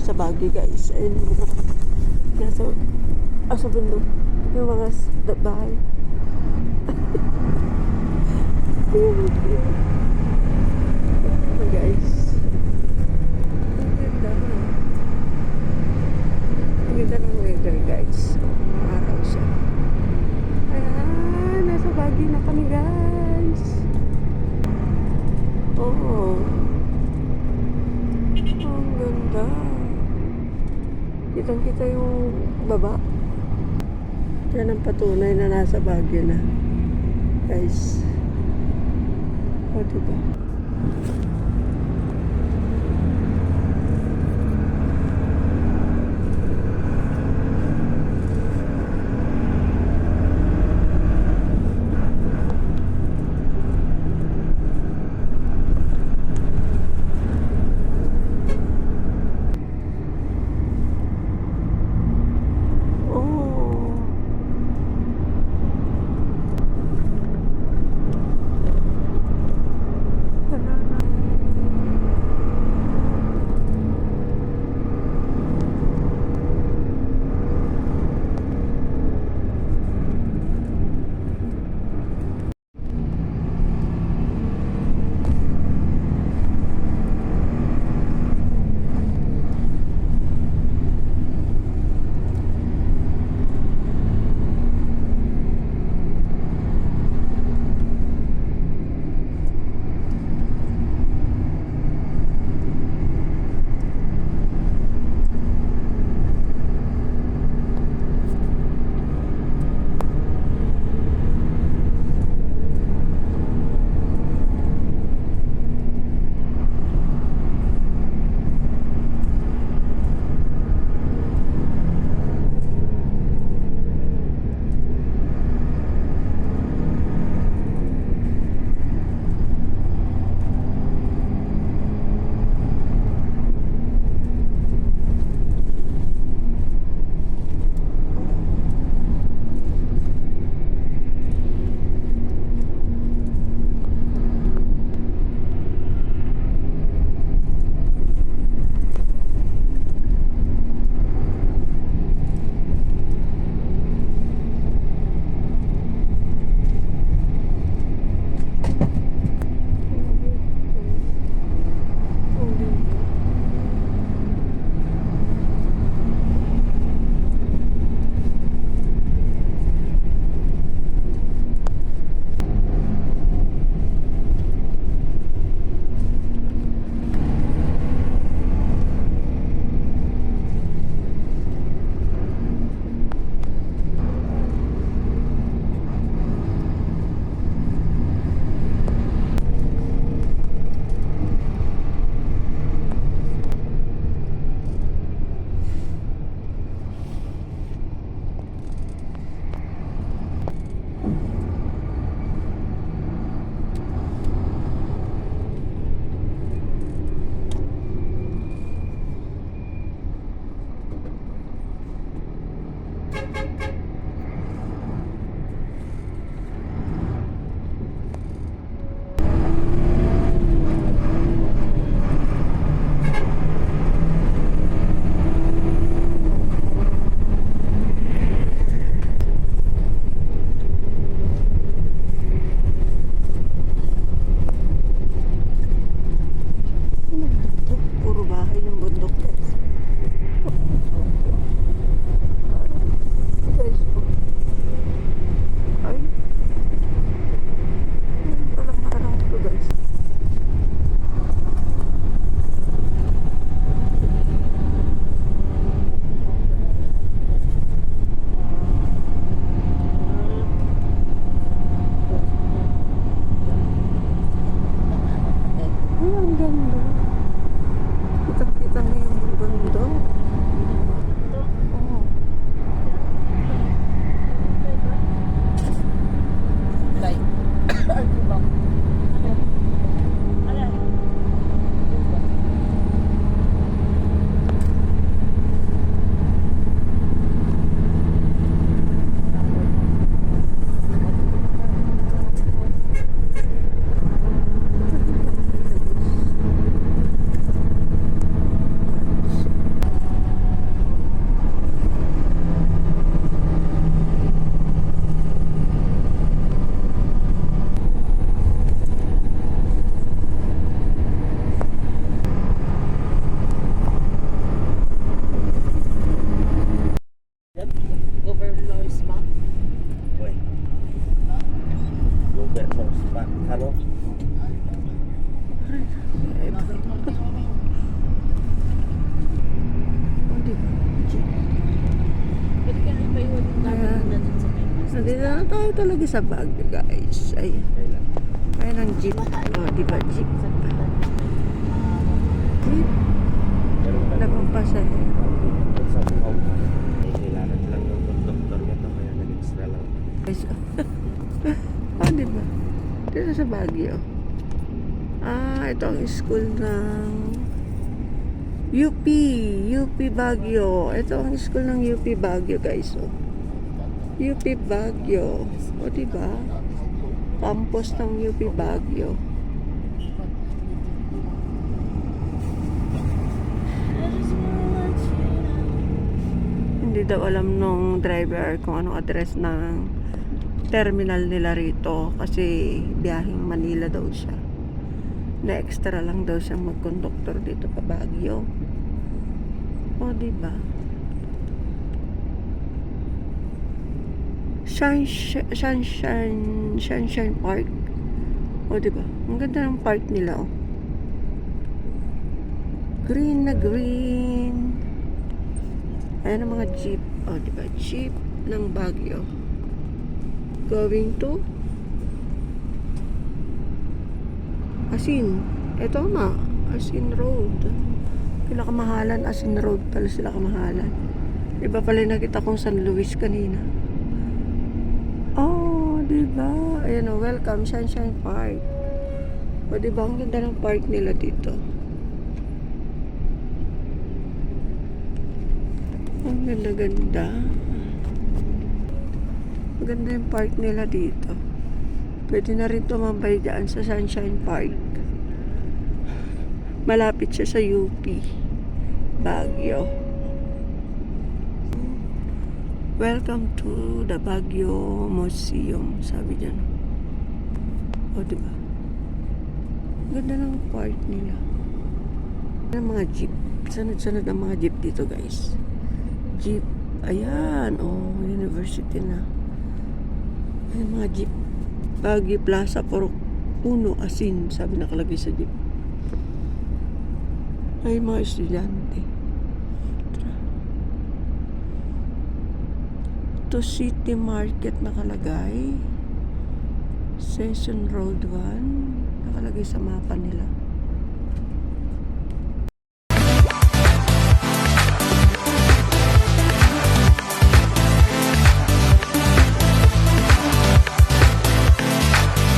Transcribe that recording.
sa Baguio guys. Ayun yung mga nasa ah, sa bundok. Yung mga bahay. Ayun guys. Ang ganda. Ang ganda ng weather guys. Mga araw siya. Ayan, nasa Baguio na kami guys. Oo. Ang ganda. Kitang kita yung baba. Yan ang patunay na nasa Baguio na. Guys. O, diba? ano. Nandito na tayo talaga sa Baguio guys. Ay. Ayan ang jeep. Oh, di ba jeep? Jeep. Labang pasahero. Kailangan lang ng doktor niya to kaya nag-extra lang. Ah, di ba? Dito sa Baguio. Ah, ito ang school ng UP. UP Baguio. Ito ang school ng UP Baguio, guys. Oh. UP Baguio. O, di ba? Campus ng UP Baguio. Hindi daw alam nung driver kung anong address ng terminal nila rito kasi biyahing Manila daw siya. Na extra lang daw siyang magkonduktor dito pa Baguio. O, di ba? Sunshine, Sunshine, Sunshine Park. O, di ba? Ang ganda ng park nila, oh. Green na green. Ayan ang mga jeep. O, di ba? Jeep ng Baguio. Going to Asin. Ito nga. Asin Road. Pinakamahalan. Asin Road pala sila kamahalan. Iba pala nakita kong San Luis kanina. Oh, di ba? Ayan welcome Sunshine Park. O, di ba? Ang ganda ng park nila dito. Ang ganda-ganda. Maganda yung park nila dito. Pwede na rin tumambay dyan sa Sunshine Park. Malapit siya sa UP. Baguio. Welcome to the Baguio Museum. Sabi dyan. O, di ba? Ganda ng park nila. Ang mga jeep. Sunod-sunod ang mga jeep dito, guys. Jeep. Ayan. Oh, university na. Ayan mga jeep. Baguio Plaza, Purok Uno, Asin. Sabi nakalagay sa jeep. Ay, mga estudyante. To City Market nakalagay. Session Road 1. Nakalagay sa mapa nila.